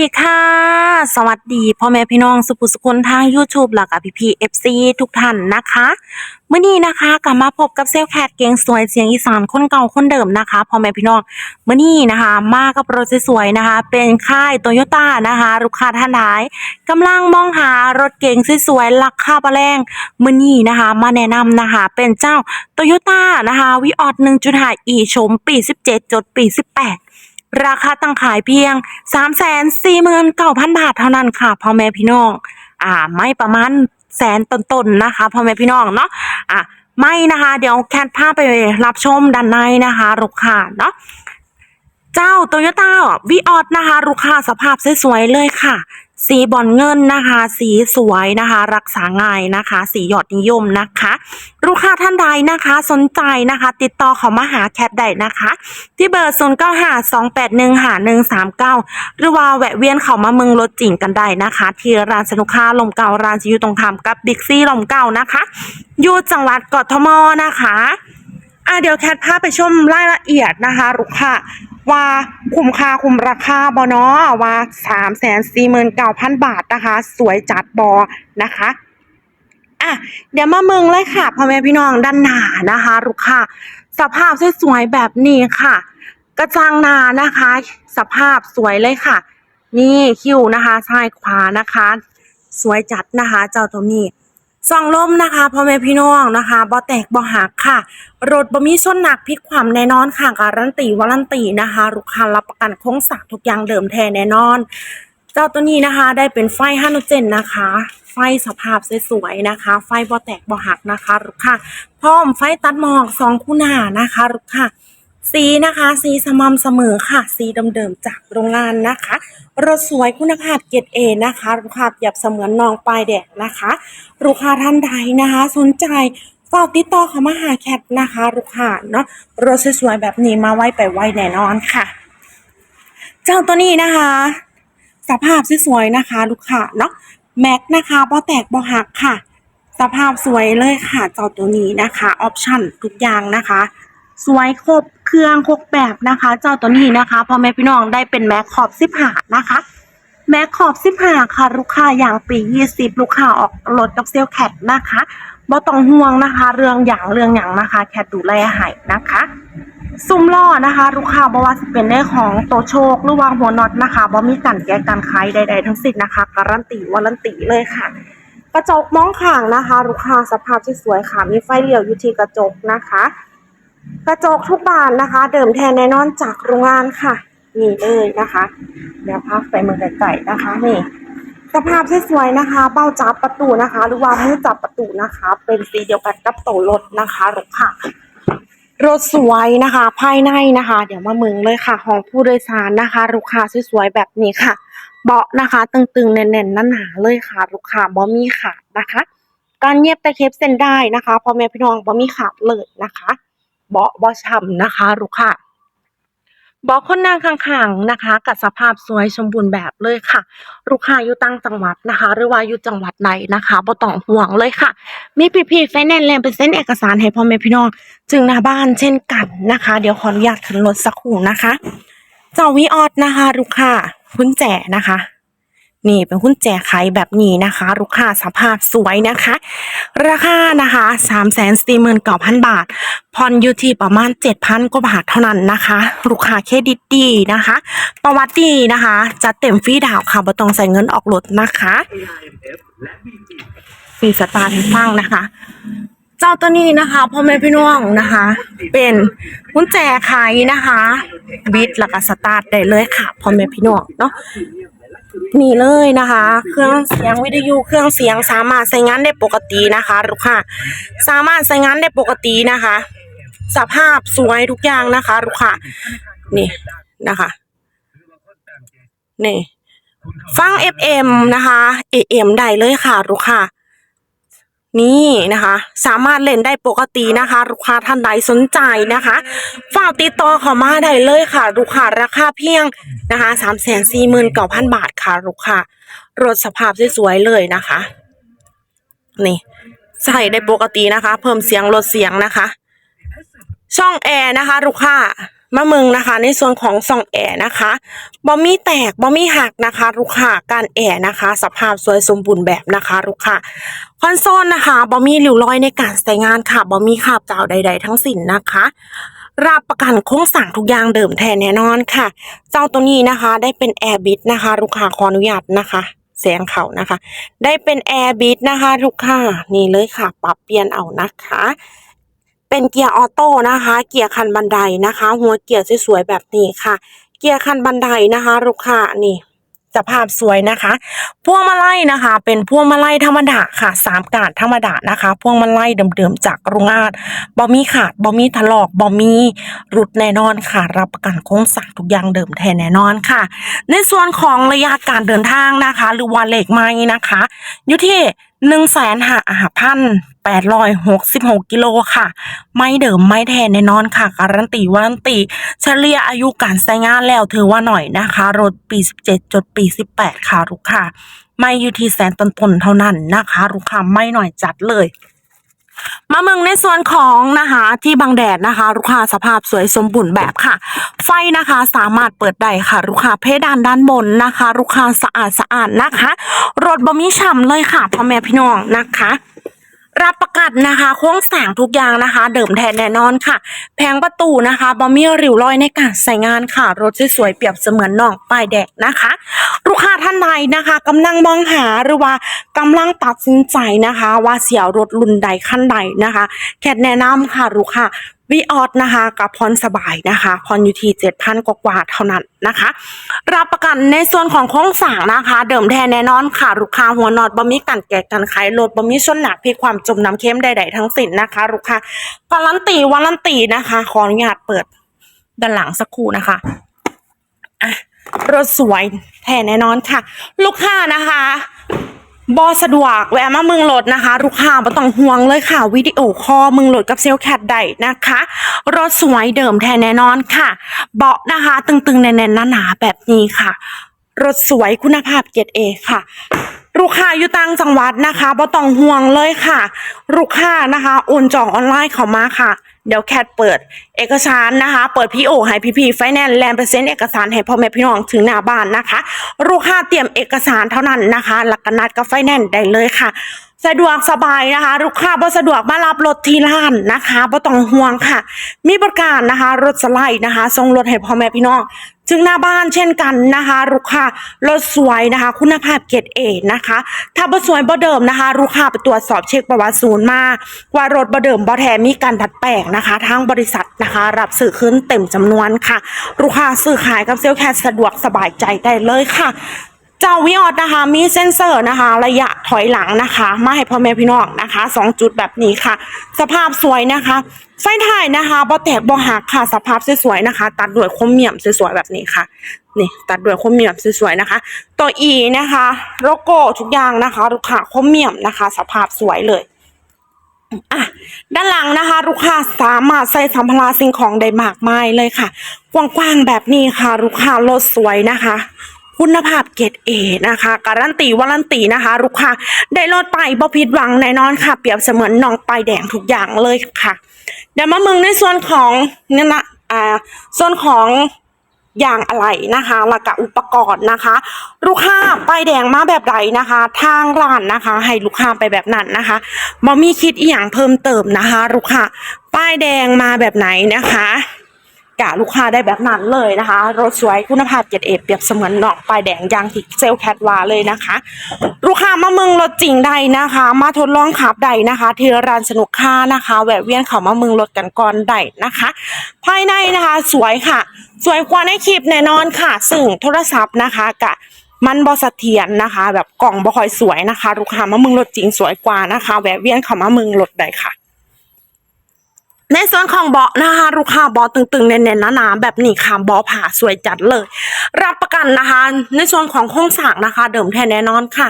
ดีค่ะ สวัสดีพ่อแม่พี่น้องสุภุสุคนทาง YouTube แล้วก็พี่พีเอฟซีทุกท่านนะคะเมื่อนี้นะคะกลับมาพบกับเซลแคทเก่งสวยเสียงอีสานคนเก่าคนเดิมนะคะพ่อแม่พี่น้องเมื่อนี้นะคะ มากับรถสวยๆนะคะ เป็นค่ายโตโยต้านะคะ ลูกค้าท่านใดกำลังมองหารถเก๋งสวยๆราคาประแรงเมื่อนี้นะคะ มาแนะนำนะคะ เป็นเจ้าโตโยต้านะคะวิออด1.5 e ชมปี 17 จดปี 18 ราคาตั้งขายเพียง 3 4 9 0 0 0 บาทเท่านั้นค่ะพ่อแม่พี่น้อง อ่า ไม่ประมาณแสนต้นๆนะคะพ่อแม่พี่น้องเนาะ อะไม่นะคะ เดี๋ยวแคทพาไปรับชมด้านในนะคะลูกค้าเนาะ เจ้าโตโยต้าวีออสนะคะลูกค้าสภาพสวยๆเลยค่ะ สีบอลเงินนะคะ สีสวยนะคะ รักษาง่ายนะคะ สียอดนิยมนะคะ ลูกค้าท่านใดนะคะ สนใจนะคะ ติดต่อเขามาหาแคทได้นะคะ ที่เบอร์0 9 5 2 8 1 5 1 3 9 หรือว่าแวะเวียนเขามาเมืองรถจิ่งกันได้นะคะ ที่ร้านสนุกค้าลมเก่าร้านจะอยู่ตรงข้ามกับบิ๊กซี่ลมเก่านะคะอยู่จังหวัดกทมนะคะอะเดี๋ยวแคทพาไปชมรายละเอียดนะคะลูกค้า ว่าคุ้มค่าคุ้มราคาบอเนาะว่าสามแสนสี่หมื่นเก้าพันบาทนะคะ สวยจัดบอนะคะอะเดี๋ยวมาเมืองเลยค่ะพ่อแม่พี่น้องด้านหน้านะคะลูกค้าสภาพสวยๆแบบนี้ค่ะ กระจังนานะคะ สภาพสวยเลยค่ะ นี่คิวนะคะซ้ายขวานะคะ สวยจัดนะคะ เจ้าตัวนี้ ส่องลมนะคะพ่อแม่พี่น้องนะคะบ่แตกบ่หักค่ะ รถบ่มีชนหนักพลิกความแน่นอนค่ะการันตีวารันตีนะคะลูกค้ารับประกันโคงสร้างทุกอย่างเดิมแท้แน่นอน เจ้าตัวนี้นะคะได้เป็นไฟฮาโนเจนนะคะ ไฟสภาพสวยๆนะคะ ไฟบ่แตกบ่หักนะคะลูกค้าพร้อมไฟตัดหมอกสองคู่หน้านะคะลูกค้า สีนะคะ สีสม่ำเสมอค่ะ สีเดิมๆจากโรงงานนะคะรถสวยคุณภาพเกรดเอนะคะลูกค้าเปรียบเสมือนนองปลายแดกนะคะลูกค้าท่านใดนะคะ สนใจฝากติดต่อเขามาหาแคทนะคะลูกค้าเนาะรถสวยๆแบบนี้มาไว้ไปไว้แน่นอนค่ะ เจ้าตัวนี้นะคะ สภาพสวยๆนะคะ ลูกค้าเนาะแม็กนะคะบ่แตกบ่หักค่ะ สภาพสวยเลยค่ะเจ้าตัวนี้นะคะออปชั่นทุกอย่างนะคะ สวยครบ เครื่องครบแบบนะคะ เจ้าตัวนี้นะคะพ่อแม่พี่น้องได้เป็นแม็กขอบสิบหานะคะ แม็กขอบสิบหาค่ะ ลูกค้าอย่างปียี่สิบลูกค้าออกรถกับเซลแคทนะคะบ่ต้องห่วงนะคะ เรื่องอย่างเรื่องอย่างนะคะ แคทดูแลให้นะคะซุ้มล้อนะคะ ลูกค้าบ่ว่าเป็นในของโตโชคหรือว่าหัวน็อตนะคะบ่มีการแก้การขายใด ๆ ทั้งสิ้นนะคะ การันตีวารันตีเลยค่ะ กระจกมองข้างนะคะ ลูกค้าสภาพที่สวยค่ะมีไฟเลี้ยวอยู่ที่กระจกนะคะ กระจกทุกบานนะคะ เดิมแทนแน่นอนจากโรงงานค่ะ นี่เลยนะคะ เดี๋ยวพักไปมือไก่ๆนะคะนี่สภาพสวยๆนะคะ เบ้าจับประตูนะคะ หรือว่ามือจับประตูนะคะ เป็นสีเดียวกันกับโตรถนะคะรถค่ะ รถสวยนะคะ ภายในนะคะ เดี๋ยวมาเมืองเลยค่ะห้องผู้โดยสารนะคะลูกค้าสวยๆแบบนี้ค่ะ เบาะนะคะ ตึงๆแน่นๆหนาๆเลยค่ะลูกค้าบ่มีขาดนะคะ การเย็บตะเข็บเส้นได้นะคะพ่อแม่พี่น้องบ่มีขาดเลยนะคะ เบาะบ่ช้ำนะคะลูกค้าเบาะคนนั่งข้างๆนะคะ กับสภาพสวยสมบูรณ์แบบเลยค่ะ ลูกค้าอยู่ต่างจังหวัดนะคะ หรือว่าอยู่จังหวัดไหนนะคะบ่ต้องห่วงเลยค่ะ มีพี่ๆไฟแนนซ์แลนเป็นเส้นเอกสารให้พ่อแม่พี่น้องถึงหน้าบ้านเช่นกันนะคะ เดี๋ยวขออนุญาตขึ้นรถสักครู่นะคะ เจ้าวิออดนะคะ ลูกค้าคุณแจนะคะ นี่เป็นคุณแจไขแบบนี้นะคะลูกค้าสภาพสวยนะคะ ราคานะคะสามแสนสี่หมื่นเก้าพันบาทผ่อนอยู่ที่ประมาณเจ็ดพันกว่าบาทเท่านั้นนะคะ ลูกค้าเครดิตดีนะคะ ประวัติดีนะคะ จะเต็มฟรีดาวค่ะบ่ต้องใส่เงินออกรถนะคะฟรีสตาร์ทให้ฟังนะคะ เจ้าตัวนี้นะคะพ่อแม่พี่น้องนะคะ เป็นกุญแจไขนะคะ บิดแล้วก็สตาร์ทได้เลยค่ะพ่อแม่พี่น้องเนาะ นี่เลยนะคะ เครื่องเสียงวิทยุเครื่องเสียงสามารถใช้งานได้ปกตินะคะลูกค้าสามารถใช้งานได้ปกตินะคะ สภาพสวยทุกอย่างนะคะลูกค้านี่นะคะนี่ฟัง FM นะคะ AM ได้เลยค่ะลูกค้า นี่นะคะ สามารถเล่นได้ปกตินะคะ ลูกค้าท่านใดสนใจนะคะฝากติดต่อเข้ามาได้เลยค่ะ ลูกค้าราคาเพียงนะคะสามแสนสี่หมื่นเก้าพันบาทค่ะลูกค้ารถสภาพสวยๆเลยนะคะ นี่ใส่ได้ปกตินะคะ เพิ่มเสียงลดเสียงนะคะ ช่องแอร์นะคะ ลูกค้า มาเมืองนะคะ ในส่วนของซองแอร์นะคะบอมมี่แตกบอมมี่หักนะคะ ลูกค้าการแอร์นะคะ สภาพสวยสมบูรณ์แบบนะคะลูกค้าคอนโซลนะคะบอมี่ริ้วรอยในการใช้งานค่ะบอมมี่ขาบกาใด ๆ ทั้งสิ้นนะคะรับประกันโคงสร้างทุกอย่างเดิมแท้แน่นอนค่ะ เจ้าตัวนี้นะคะ ได้เป็นแอร์บิทนะคะ ลูกค้าขออนุญาตนะคะแสงเขานะคะ ได้เป็นแอร์บิทนะคะ ลูกค้านี่เลยค่ะ ปรับเปลี่ยนเอานะคะ เป็นเกียร์ออโต้นะคะ เกียร์คันบันไดนะคะ หัวเกียร์สวยๆแบบนี้ค่ะ เกียร์คันบันไดนะคะลูกค้านี่สภาพสวยนะคะพวงมาลัยนะคะ เป็นพวงมาลัยธรรมดาค่ะสามกาดธรรมดานะคะพวงมาลัยเดิมๆจากโรงงานบอมีขาดบอมีถลอกบอมีรุดแน่นอนค่ะ รับประกันโคงสร้างทุกอย่างเดิมแท้แน่นอนค่ะ ในส่วนของระยะการเดินทางนะคะ หรือว่าเลขไม้นะคะอยู่ที่หนึ่งแสนห้าพัน แปดร้อยหกสิบหกกิโลค่ะ ไม่เดิมไม่แทนแน่นอนค่ะ การันตีวารันตีเฉลี่ยอายุการใช้งานแล้วถือว่าหน่อยนะคะ รถปี 17 จดปี 18 ค่ะลูกค้าไม่อยู่ที่แสนต้นๆเท่านั้นนะคะลูกค้าไม่หน่อยจัดเลยมาเมืองในส่วนของนะคะที่บังแดดนะคะ ลูกค้าสภาพสวยสมบูรณ์แบบค่ะ ไฟนะคะสามารถเปิดได้ค่ะ ลูกค้าเพดานด้านบนนะคะ ลูกค้าสะอาดสะอาดนะคะ รถบ่มีฉ่ำเลยค่ะพ่อแม่พี่น้องนะคะ รับประกันนะคะ โค้งสางทุกอย่างนะคะ เดิมแทนแน่นอนค่ะแผงประตูนะคะบอมีริ้วรอยในการใส่งานค่ะ รถสวยๆเปรียบเสมือนน่องป้ายแดงนะคะ ลูกค้าท่านใดนะคะกำลังมองหาหรือว่ากำลังตัดสินใจนะคะ ว่าเสียรถรุ่นใดขั้นใดนะคะ แคทแนะนำค่ะลูกค้า วีออสนะคะกับพรสบายนะคะพรอยู่ที่เจ็ดพันกว่าเท่านั้นนะคะ รับประกันในส่วนของโครงสร้างนะคะ เดิมแท้แน่นอนค่ะลูกค้าหัวนอตบ่มีกันแกะกันไขรถบ่มีชนหนักพิดความจมน้ำเค็มใดๆทั้งสิ้นนะคะลูกค้าการันตีวารันตีนะคะ ขออนุญาตเปิดด้านหลังสักครู่นะคะอะรถสวยแท้แน่นอนค่ะ ลูกค้านะคะ บอสะดวกแวะมาเมืองรถนะคะ ลูกค้าไม่ต้องห่วงเลยค่ะ วิดีโอคอลเมืองรถกับเซลแคทได้นะคะ รถสวยเดิมแท้แน่นอนค่ะ เบาะนะคะ ตึงๆ แน่นๆหนาๆแบบนี้ค่ะ รถสวยคุณภาพเกรดเอค่ะ ลูกค้าอยู่ต่างจังหวัดนะคะบ่ต้องห่วงเลยค่ะ ลูกค้านะคะโอนจองออนไลน์เข้ามาค่ะ เดี๋ยวแคทเปิด เอกสารนะคะ เปิดพีโอให้พี่พีไฟแนนซ์แลนเปอร์เซ็นต์เอกสารให้พ่อแม่พี่น้องถึงหน้าบ้านนะคะ ลูกค้าเตรียมเอกสารเท่านั้นนะคะหลักนัดกับไฟแนนซ์ได้เลยค่ะ สะดวกสบายนะคะ ลูกค้าบ่สะดวกมารับรถที่ร้านนะคะบ่ต้องห่วงค่ะ มีบริการนะคะ รถสไลด์นะคะส่งรถให้พ่อแม่พี่น้อง ถึงหน้าบ้านเช่นกันนะคะลูกค้ารถสวยนะคะ คุณภาพเกรดเอนะคะ ถ้าบ่สวยบ่เดิมนะคะลูกค้าไปตรวจสอบเช็คประวัติศูนย์มาว่ารถบ่เดิมบ่แถมมีการดัดแปลงนะคะทางบริษัทนะคะ รับสื่อขึ้นเต็มจำนวนค่ะลูกค้าซื้อขายกับเซลแคสสะดวกสบายใจได้เลยค่ะ เจ้าวิออดนะคะมีเซ็นเซอร์นะคะ ระยะถอยหลังนะคะ มาให้พ่อแม่พี่น้องนะคะสองจุดแบบนี้ค่ะ สภาพสวยนะคะไฟถ่ายนะคะบ่แตกบ่หักค่ะสภาพสวยๆนะคะ ตัดด้วยคมเหมี่ยมสวยๆแบบนี้ค่ะนี่ตัดด้วยคมเหมี่ยมสวยๆนะคะ ตัว E นะคะโลโก้ทุกอย่างนะคะลูกค้าคมเหมี่ยมนะคะ สภาพสวยเลยอะด้านหลังนะคะ ลูกค้าสามารถใส่สัมภาระสิ่งของได้มากมายเลยค่ะ กว้างๆแบบนี้ค่ะ ลูกค้ารถสวยนะคะ คุณภาพเกรดเอนะคะ การันตีวารันตีนะคะ ลูกค้าได้รถไปบ่ผิดหวังแน่นอนค่ะ เปรียบเสมือนน้องปลายแดงทุกอย่างเลยค่ะ เดี๋ยวมาเมึงในส่วนของเนี่ยนะอ่าส่วนของอย่างอะไรนะคะแล้วก็อุปกรณ์นะคะ ลูกค้าป้ายแดงมาแบบใดนะคะ ทางร้านนะคะ ให้ลูกค้าไปแบบนั้นนะคะบ่มีคิดอีหยังเพิ่มเติมนะคะ ลูกค้าป้ายแดงมาแบบไหนนะคะ กะลูกค้าได้แบบนั้นเลยนะคะ รถสวยคุณภาพเจ็ดเอเปรียบเสมือนนอกป้ายแดงยางที่เซลแคทวาเลยนะคะ ลูกค้ามาเมืองรถจริงใดนะคะ มาทดลองขับใดนะคะ ที่ร้านสนุกค่านะคะ แวะเวียนเข้ามาเมืองรถกันก่อนใดนะคะ ภายในนะคะสวยค่ะ สวยกว่าในคลิปแน่นอนค่ะ ซึ่งโทรศัพท์นะคะกะมันบอสเถียรนะคะ แบบกล่องบ่ค่อยสวยนะคะ ลูกค้ามาเมืองรถจริงสวยกว่านะคะ แวะเวียนเข้ามาเมืองรถใดค่ะ ในส่วนของเบาะนะคะลูกค้าเบาะตึงๆแน่นๆหนาๆแบบนี้ค่ะเบาะผ่าสวยจัดเลย รับประกันนะคะ ในส่วนของโครงสร้างนะคะ เดิมแท้แน่นอนค่ะ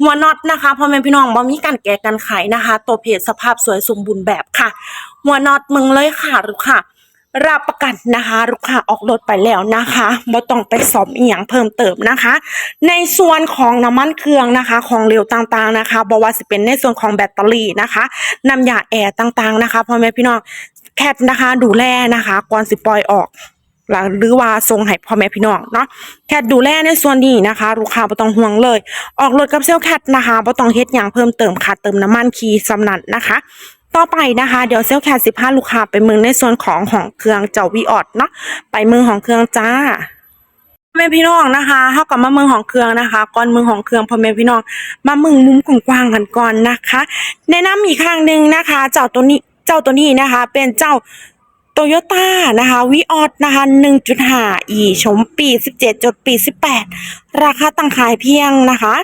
หัวน็อตนะคะพ่อแม่พี่น้องบ่มีการแกะกันไขนะคะ ตัวเพจสภาพสวยสมบูรณ์แบบค่ะ หัวน็อตมึงเลยค่ะลูกค่ะ รับประกันนะคะลูกค้าออกรถไปแล้วนะคะบ่ต้องไปสอบอียงเพิ่มเติมนะคะ ในส่วนของน้ำมันเครื่องนะคะ ของเหลวต่างๆนะคะบ่ว่าสิเป็นในส่วนของแบตเตอรี่นะคะน้ำยาแอร์ต่างๆนะคะพ่อแม่พี่น้องแคทนะคะ ดูแลนะคะก่อนสิปล่อยออกหรือว่าส่งให้พ่อแม่พี่น้องเนาะแคทดูแลในส่วนนี้นะคะ ลูกค้าบ่ต้องห่วงเลย ออกรถกับเซลแคทนะคะบ่ต้องเฮ็ดหยังเพิ่มเติมค่ะเติมน้ำมันคีสำนันนะคะ ต่อไปนะคะ เดี๋ยวเซลแคสิบห้าลูกค้าไปเมืองในส่วนของของเครื่องเจ้าวีออดเนาะไปเมืองของเครื่องจ้าพ่อแม่พี่น้องนะคะเฮากับมาเมืองของเครื่องนะคะ ก่อนเมืองของเครื่องพ่อแม่พี่น้อง มาเมืองมุมกว้างๆกันก่อนนะคะ แนะนำอีกครั้งหนึ่งนะคะ เจ้าตัวนี้เจ้าตัวนี้นะคะ เป็นเจ้า โตโยต้านะคะวีออดนะคะ1.5 e ชมปี 17จดปี 18 ราคาตั้งขายเพียงนะคะ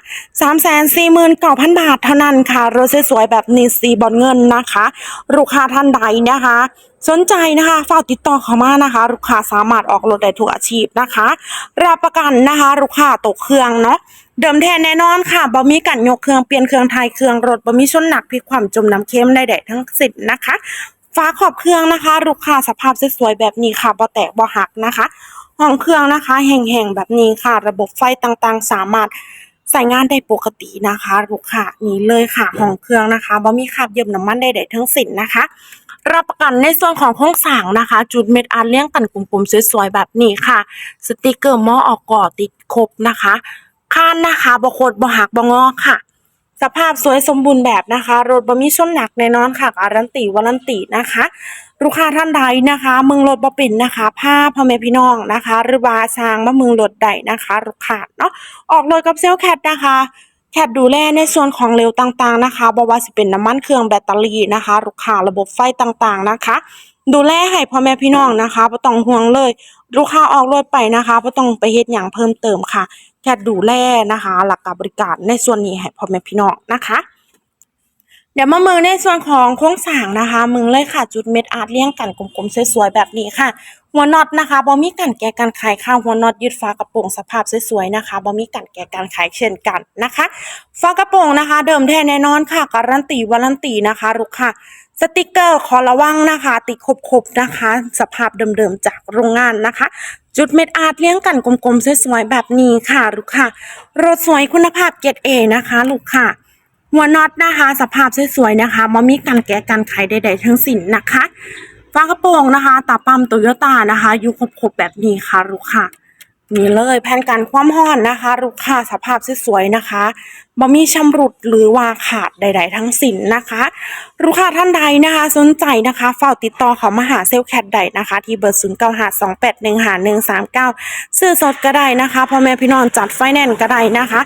349,000 บาทเท่านั้นค่ะ รถสวยๆแบบนี้สีบอลเงินนะคะ ลูกค้าท่านใดนะคะ สนใจนะคะฝากติดต่อเข้ามานะคะ ลูกค้าสามารถออกรถได้ทุกอาชีพนะคะ รับประกันนะคะ ลูกค้าตกเครื่องเนาะเดิมแท้แน่นอนค่ะบ่มีการยกเครื่องเปลี่ยนเครื่องไทยเครื่องรถบ่มีชนหนักพลิกความจมน้ำเค็มใดๆทั้งสิ้นนะคะ ฝาขอบเครื่องนะคะ ลูกค้าสภาพสวยๆแบบนี้ค่ะบ่แตกบ่หักนะคะ ห้องเครื่องนะคะ แห่งๆแบบนี้ค่ะ ระบบไฟต่างๆ สามารถใช้งานได้ปกตินะคะลูกค้านี่เลยค่ะห้องเครื่องนะคะบ่มีคราบเยิมน้ำมันใดๆทั้งสิ้นนะคะรับประกันในส่วนของโครงสร้างนะคะ จุดเม็ดอาร์เลี้ยงกันกลุ่มๆสวยๆแบบนี้ค่ะ สติกเกอร์หม้อออกก่อติดครบนะคะข้านนะคะบ่โคดบ่หักบ่งอค่ะ สภาพสวยสมบูรณ์แบบนะคะ รถบ่มีชนหนักแน่นอนค่ะการันตีวารันตีนะคะ ลูกค้าท่านใดนะคะมืองรถบ่เป็นนะคะผ้าพ่อแม่พี่น้องนะคะ หรือว่าสร้างมาเมืองรถใดนะคะลูกค้าเนาะออกรถกับเซลแคทนะคะแคทดูแลในส่วนของเร็วต่างๆนะคะบ่ว่าสิเป็นน้ำมันเครื่องแบตเตอรี่นะคะลูกค้าระบบไฟต่างๆนะคะ ดูแลให้พ่อแม่พี่น้องนะคะบ่ต้องห่วงเลย ลูกค้าออกรถไปนะคะบ่ต้องไปเฮ็ดหยังเพิ่มเติมค่ะ ค่ดูแลนะคะหลักการบริการในส่วนนี้ให้พ่อแม่พี่น้องนะคะเดี๋ยวมาเมืองในส่วนของโครงสร้างนะคะเมืองเลยค่ะจุดเม็ดอาร์ตเลี้ยงกันกลมๆสวยๆแบบนี้ค่ะ หัวน็อตนะคะบ่มีกันแกะกันไขค่ะหัวน็อตยึดฝากระโปรงสภาพสวยๆนะคะบ่มีกันแกะกันไขเช่นกันนะคะฝากระโปรงนะคะ เดิมแท้แน่นอนค่ะการันตีวารันตีนะคะลูกค่ะสติกเกอร์ขอระวังนะคะ ติดครบๆนะคะ สภาพเดิมๆจากโรงงานนะคะ จุดเม็ดอาร์ตเลี้ยงกันกลมๆสวยๆแบบนี้ค่ะลูกค่ะรถสวยคุณภาพเกรดเอนะคะลูกค่ะหัวน็อตนะคะ สภาพสวยๆนะคะบ่มีการแกะกันไขใดๆทั้งสิ้นนะคะ ฝากระโปรงนะคะตาปั๊มโตโยต้านะคะ อยู่ครบๆแบบนี้ค่ะลูกค่ะ นี่เลยแผ่นกันความร้อนนะคะ ลูกค้าสภาพสวยๆนะคะบ่มีชำรุดหรือว่าขาดใด ๆ ทั้งสิ้นนะคะ ลูกค้าท่านใดนะคะ สนใจนะคะเฝ้าติดต่อเขามาหาเซลลแคทใดนะคะ ที่เบอร์0 9 5 2 8 1 5 1 3 9ซื้อสดก็ได้นะคะพ่อแม่พี่น้องจัดไฟแนนซ์ก็ได้นะคะ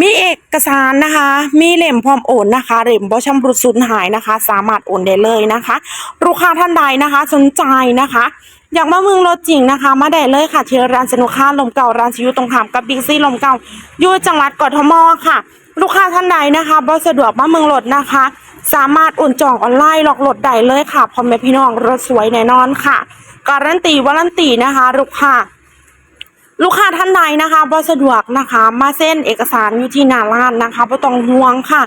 มีเอกสารนะคะ มีเล่มพร้อมโอนนะคะเล่มบ่ชำรุดสูญหายนะคะ สามารถโอนได้เลยนะคะ ลูกค้าท่านใดนะคะ สนใจนะคะ อยากมาเมืองรถจริงนะคะ มาได้เลยค่ะที่ร้านสนุกค่าลมเก่าร้านชิวตรงขามกับบิ๊กซี่ลมเก่าอยู่จังหวัดกทมค่ะ ลูกค้าท่านใดนะคะบ่สะดวกมาเมืองรถนะคะ สามารถอุ่นจองออนไลน์หลอกรถได้เลยค่ะพ่อแม่พี่น้องรถสวยแน่นอนค่ะ การันตีวารันตีนะคะลูกค้าลูกค้าท่านใดนะคะบ่สะดวกนะคะ มาเส้นเอกสารอยู่ที่หน้าร้านนะคะบ่ต้องห่วงค่ะ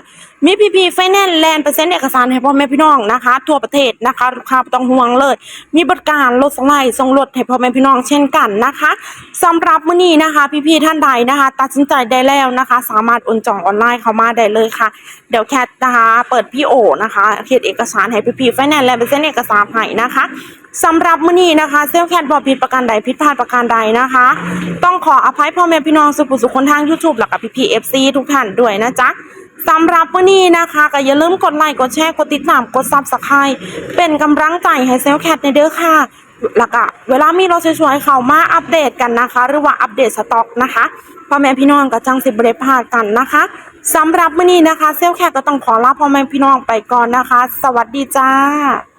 มีพีพีไฟแนนซ์แลนด์เปอร์เซ็นต์เอกสารให้พ่อแม่พี่น้องนะคะ ทั่วประเทศนะคะลูกค้าต้องห่วงเลย มีบริการรถสไลด์ส่งรถให้พ่อแม่พี่น้องเช่นกันนะคะสำหรับมื้อนี้นะคะ พี่ๆท่านใดนะคะ ตัดสินใจได้แล้วนะคะ สามารถโอนจองออนไลน์เข้ามาได้เลยค่ะ เดี๋ยวแคทนะคะเปิดพี่โอนะคะเขียนเอกสารให้พี่ๆไฟแนนซ์แลนด์เปอร์เซ็นต์เอกสารให้นะคะสำหรับมื้อนี้นะคะเซลแคทบอผิดประการใดผิดพลาดประการใดนะคะ ต้องขออภัยพ่อแม่พี่น้องสุภุสุคนทาง YouTube แล้วก็พี่พีเอฟซีทุกท่านด้วยนะจ๊ะ สำหรับวันนี้นะคะ ก็อย่าลืมกดไลค์กดแชร์กดติดตามกดซับสไครต์เป็นกำลังใจให้เซลแคทในเด้อค่ะแล้วก็เวลามีรถสวยๆเข้ามาอัปเดตกันนะคะ หรือว่าอัปเดตสต็อกนะคะพ่อแม่พี่น้องก็จังสิบเรพาดกันนะคะสำหรับมื้อนี้นะคะ เซลลแคทก็ต้องขอลาพ่อแม่พี่น้องไปก่อนนะคะ สวัสดีจ้า